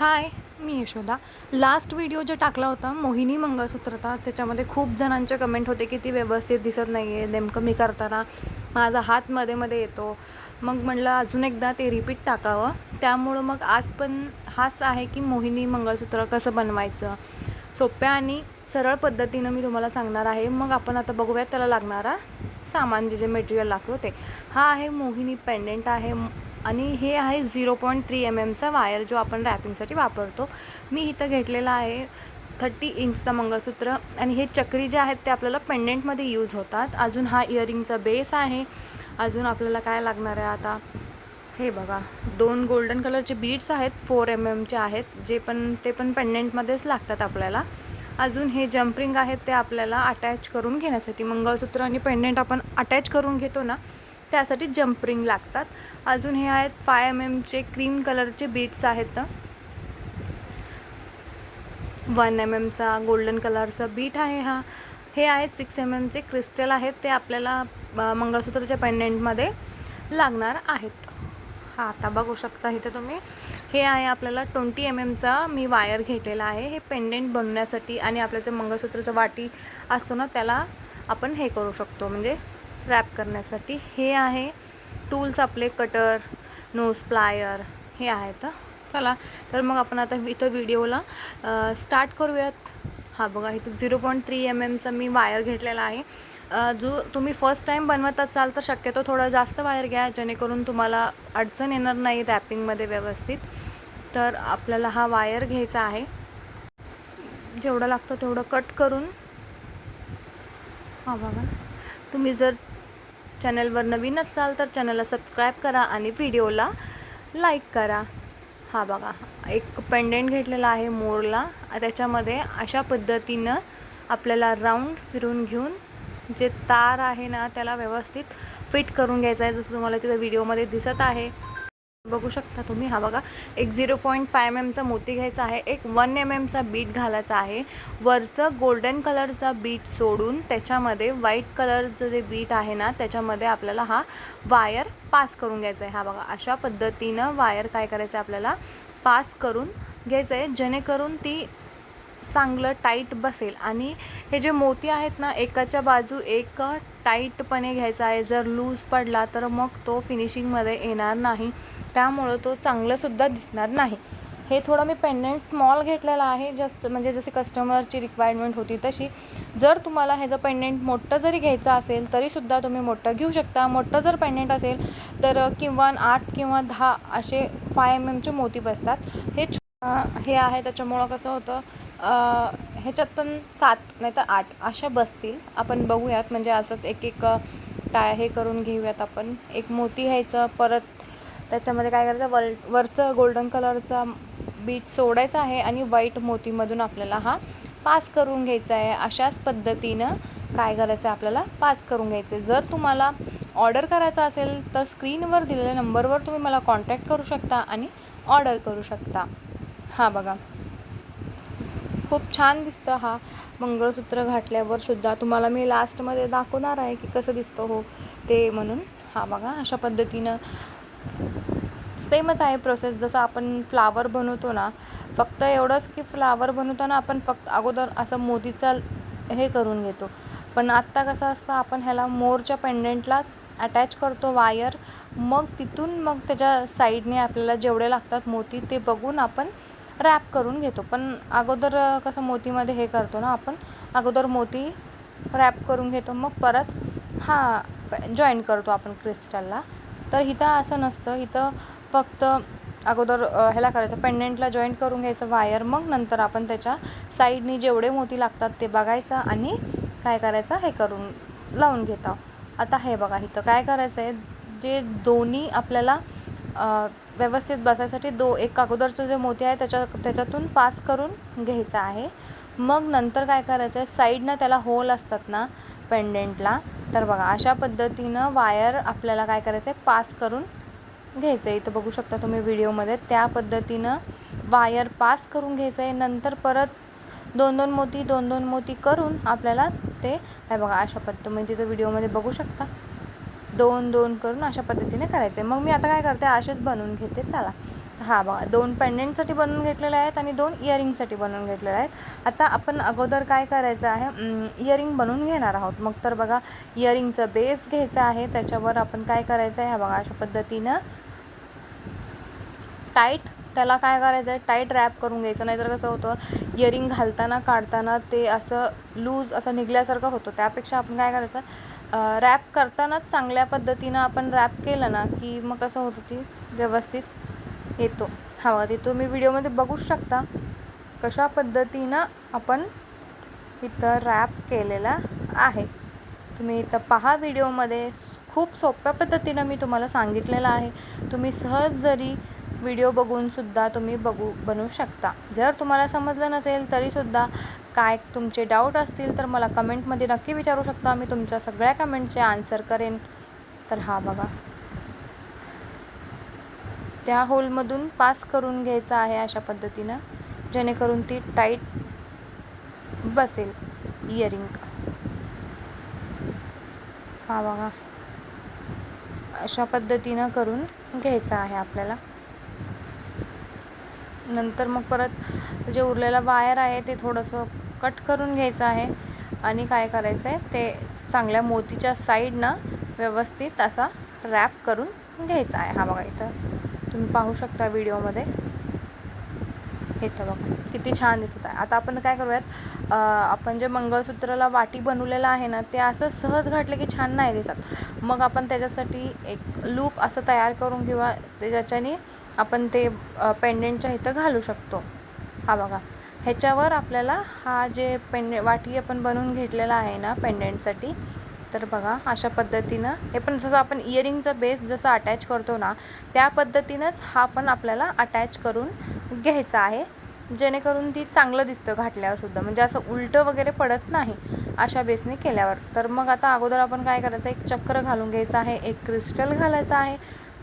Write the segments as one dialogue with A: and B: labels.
A: हाय मी Yashoda. Last video जे टाकला होता मोहिनी मंगळसूत्रचा त्याच्यामध्ये खूप जणांचे कमेंट होते की ती व्यवस्थित दिसत नाही आहे नेमकं मी करताना माझा हात मध्ये मध्ये येतो. मग म्हटलं अजून एकदा ते रिपीट टाकावं. त्यामुळं मग आज पण हाच आहे की मोहिनी मंगळसूत्र कसं बनवायचं. सोप्या आणि सरळ पद्धतीनं मी तुम्हाला सांगणार आहे. मग आपण आता बघूयात त्याला लागणारा सामान जे जे मटेरियल लागतो ते. हा आहे मोहिनी पेंडेंट आहे. आणि हे आहे झिरो पॉईंट थ्री एम एमचा वायर जो आपण रॅपिंगसाठी वापरतो. मी इथं घेतलेला आहे थर्टी इंचचा मंगळसूत्र आणि हे चक्री जे आहेत ते आपल्याला पेंडेंटमध्ये यूज होतात. अजून हा इयरिंगचा बेस आहे. अजून आपल्याला काय लागणार आहे आता? हे बघा दोन गोल्डन कलरचे बीड्स आहेत फोर एम एमचे आहेत जे पण ते पण पेंडेंटमध्येच लागतात आपल्याला. अजून हे जम्परिंग आहेत ते आपल्याला अटॅच करून घेण्यासाठी मंगळसूत्र आणि पेंडेंट आपण अटॅच करून घेतो ना त्यासाठी जम्परिंग लागतात. अजून हे आहेत फाय एम एमचे क्रीम कलरचे बीट्स आहेत. वन एम एमचा गोल्डन कलरचा बीट आहे हा. हे आहे सिक्स एम एमचे क्रिस्टल आहेत. ते आपल्याला मंगळसूत्राच्या पेंडेंटमध्ये लागणार आहेत. हा आता बघू शकता इथे तुम्ही. हे आहे आपल्याला ट्वेंटी एम एमचा मी वायर घेतलेला आहे. हे पेंडेंट बनवण्यासाठी आणि आपल्या जे मंगळसूत्राचं वाटी असतो ना त्याला आपण हे करू शकतो. म्हणजे रॅप करण्यासाठी. हे आहे टूल्स आपले कटर नोज प्लायर हे आहेत चला तर मग आपण आता इथं व्हिडिओला स्टार्ट करूयात. हा बघा इथं झिरो पॉईंट थ्री एम एमचा मी वायर घेतलेला आहे. जो तुम्ही फर्स्ट टाईम बनवत असाल तर शक्यतो थोडं जास्त वायर घ्या जेणेकरून तुम्हाला अडचण येणार नाही रॅपिंगमध्ये व्यवस्थित. तर आपल्याला हा वायर घ्यायचा आहे. जेवढं लागतं तेवढं कट करून. हा बघा. तुम्ही जर चॅनलवर नवीन असाल तर चॅनलला सबस्क्राईब करा आणि व्हिडिओला लाईक करा. हा बघा एक पेंडेंट घेतलेला आहे मोरला. त्याच्यामध्ये अशा पद्धतीनं आपल्याला राऊंड फिरून घेऊन जे तार आहे ना त्याला व्यवस्थित फिट करून घ्यायचं आहे. जसं तुम्हाला तिथं व्हिडिओमध्ये दिसत आहे. बघू शकता तुम्ही. हा बघा एक झिरो पॉईंट फाय एम एमचा मोती घ्यायचा आहे एक वन एम एमचा बीट घालायचा आहे. वरचं गोल्डन कलरचा बीट सोडून त्याच्यामध्ये व्हाईट कलरचं जे बीट आहे ना त्याच्यामध्ये आपल्याला हा वायर पास करून घ्यायचा आहे. हा बघा अशा पद्धतीनं वायर काय करायचं आहे आपल्याला? पास करून घ्यायचं आहे जेणेकरून ती चांगलं टाईट बसेल. आणि हे जे मोती आहेत ना एकाच्या बाजू एक टाईटपणे घ्यायचा आहे. जर लूज पडला तर मग तो फिनिशिंगमध्ये येणार नाही. त्यामुळं तो चांगलंसुद्धा दिसणार नाही. हे थोडं मी पेंडंट स्मॉल घेतलेलं आहे जस्ट म्हणजे जशी कस्टमरची रिक्वायरमेंट होती तशी. जर तुम्हाला ह्याचं पेंडंट मोठं जरी घ्यायचं असेल तरीसुद्धा तुम्ही मोठं घेऊ शकता. मोठं जर पेंडंट असेल तर किंवा आठ किंवा दहा असे फाय एम एमचे मोती बसतात. हे छो- हे आहे त्याच्यामुळं कसं होतं ह्याच्यात पण सात नाही तर आठ अशा बसतील. आपण बघूयात म्हणजे असंच एक एक टाय हे करून घेऊयात आपण. एक मोती घ्यायचं परत त्याच्यामध्ये काय करायचं वल वरचं गोल्डन कलरचा बीट सोडायचा आहे आणि व्हाईट मोतीमधून आपल्याला हा पास करून घ्यायचा आहे. अशाच पद्धतीनं काय करायचं आहे आपल्याला? पास करून घ्यायचं आहे. जर तुम्हाला ऑर्डर करायचा असेल तर स्क्रीनवर दिलेल्या नंबरवर तुम्ही मला कॉन्टॅक्ट करू शकता आणि ऑर्डर करू शकता. हा बघा. खूप छान दिसतं हा मंगळसूत्र घातल्यावर सुद्धा. तुम्हाला मी लास्टमध्ये दाखवणार आहे की कसं दिसतं हो ते म्हणून. हा बघा अशा पद्धतीनं सेमच आहे प्रोसेस जसं आपण फ्लावर बनवतो ना फक्त एवढंच की फ्लावर बनवताना आपण फक्त अगोदर असं मोतीचा हे करून घेतो. पण आत्ता कसं असतं आपण ह्याला मोरच्या पेंडेंटलाच अटॅच करतो वायर मग तिथून मग त्याच्या साईडने आपल्याला जेवढे लागतात मोती ते बघून आपण रॅप करून घेतो. पण अगोदर कसं मोतीमध्ये हे करतो ना आपण अगोदर मोती रॅप करून घेतो. मग परत हा जॉईन करतो आपण क्रिस्टलला तर इथं असं नसतं. इथं फक्त अगोदर ह्याला करायचं पेंडेंटला जॉईंट करून घ्यायचं वायर मग नंतर आपण त्याच्या साईडनी जेवढे मोती लागतात ते बघायचं आणि काय करायचं हे करून लावून घेता आता हे बघा इथं काय करायचं आहे जे दोन्ही आपल्याला व्यवस्थित बसायसाठी दो एक अगोदरचं जे मोती आहे त्याच्या त्याच्यातून पास करून घ्यायचं आहे. मग नंतर काय करायचं आहे साईडनं त्याला होल असतात ना पेंडेंटला तर बघा अशा पद्धतीनं वायर आपल्याला काय करायचं आहे पास करून घ्यायचं आहे इथं बघू शकता तुम्ही व्हिडिओमध्ये त्या पद्धतीनं वायर पास करून घ्यायचं आहे नंतर परत दोन दोन मोती दोन दोन मोती करून आपल्याला ते काय बघा अशा पद्धत तुम्ही तिथं व्हिडिओमध्ये बघू शकता. दोन दोन करून अशा पद्धतीने करायचं आहे मग मी आता काय करते? असेच बनवून घेते. चला. हां बघा दोन पेंडेंटसाठी बनवून घेतलेले आहेत आणि दोन इयरिंगसाठी बनवून घेतलेले आहेत. आता आपण अगोदर काय करायचं आहे? इयरिंग बनवून घेणार आहोत. मग तर बघा इयरिंगचं बेस घ्यायचा आहे. त्याच्यावर आपण काय करायचं आहे? हा बघा अशा पद्धतीनं टाईट त्याला काय करायचं आहे? टाईट रॅप करून घ्यायचं. नाहीतर कसं होतं इयरिंग घालताना काढताना ते असं लूज असं निघल्यासारखं होतं. त्यापेक्षा आपण काय करायचं? रॅप करतानाच चांगल्या पद्धतीनं आपण रॅप केलं ना की मग कसं होतं ती? व्यवस्थित येतो. हवा ते तुम्ही व्हिडिओमध्ये बघूच शकता कशा पद्धतीनं आपण इथं रॅप केलेला आहे. तुम्ही इथं पहा व्हिडिओमध्ये. खूप सोप्या पद्धतीनं मी तुम्हाला सांगितलेलं आहे. तुम्ही सहज जरी व्हिडिओ बघूनसुद्धा तुम्ही बघू बनवू शकता. जर तुम्हाला समजलं नसेल तरीसुद्धा काय तुमचे डाऊट असतील तर मला कमेंटमध्ये नक्की विचारू शकता. मी तुमच्या सगळ्या कमेंटचे आन्सर करेन. तर हा बघा. त्या होलमधून पास करून घ्यायचं आहे अशा पद्धतीनं जेणेकरून ती टाईट बसेल इयरिंग हा बघा. अशा पद्धतीनं करून घ्यायचं आहे आपल्याला. नंतर मग परत जे उरलेलं वायर आहे ते थोडंसं कट करून घ्यायचं आहे. आणि काय करायचं आहे ते चांगल्या मोतीच्या साईडनं व्यवस्थित असा रॅप करून घ्यायचा आहे. हा बघा इथं. तुम्ही पाहू शकता व्हिडिओमध्ये. इथं बघा किती छान दिसत आहे. आता आपण काय करूयात आपण जे मंगळसूत्राला वाटी बनवलेलं आहे ना ते असं सहज घातलं की छान नाही दिसत. मग आपण त्याच्यासाठी एक लूप असं तयार करून किंवा ज्याच्याने आपण ते पेंडेंटच्या इथं घालू शकतो. हा बघा ह्याच्यावर आपल्याला हा जे पेंडे वाटी आपण बनवून घेतलेला आहे ना पेंडेंटसाठी तर बघा अशा पद्धतीनं हे पण जसं आपण इयरिंगचा बेस जसं अटॅच करतो ना त्या पद्धतीनंच हा पण आपल्याला अटॅच करून घ्यायचा आहे. जेणेकरून ती चांगलं दिसतं घातल्यावरसुद्धा म्हणजे असं उलटं वगैरे पडत नाही अशा बेसने केल्यावर. तर मग आता अगोदर आपण काय करायचं एक चक्र घालून घ्यायचं आहे एक क्रिस्टल घालायचं आहे.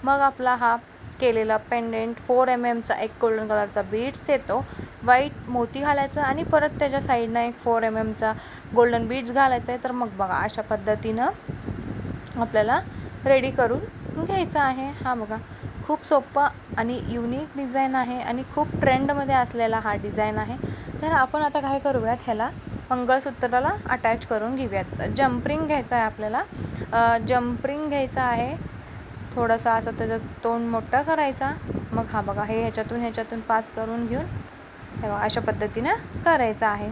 A: मग आपला हा केलेला पेंडेंट फोर एम एमचा एक गोल्डन कलरचा बीड्स येतो व्हाईट मोती घालायचं आणि परत त्याच्या साईडनं एक फोर एम एमचा गोल्डन बीड्स घालायचं आहे. तर मग बघा अशा पद्धतीनं आपल्याला रेडी करून घ्यायचं आहे. हा बघा खूप सोपं आणि युनिक डिझाईन आहे आणि खूप ट्रेंडमध्ये असलेला हा डिझाईन आहे. तर आपण आता काय करूयात ह्याला मंगळसूत्राला अटॅच करून घेऊयात. जम्परिंग घ्यायचं आहे आपल्याला. जम्परिंग घ्यायचं आहे. थोडासा असा त्याचं तोंड मोठा करायचा. मग हा बघा हे ह्याच्यातून ह्याच्यातून पास करून घेऊन हे बघा अशा पद्धतीनं करायचं आहे.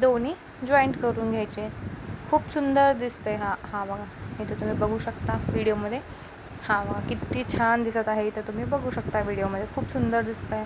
A: दोन्ही जॉईंट करून घ्यायचे. खूप सुंदर दिसते हा हा बघा. इथं तुम्ही बघू शकता व्हिडिओमध्ये. हा बघा किती छान दिसत आहे. इथं तुम्ही बघू शकता व्हिडिओमध्ये. खूप सुंदर दिसत आहे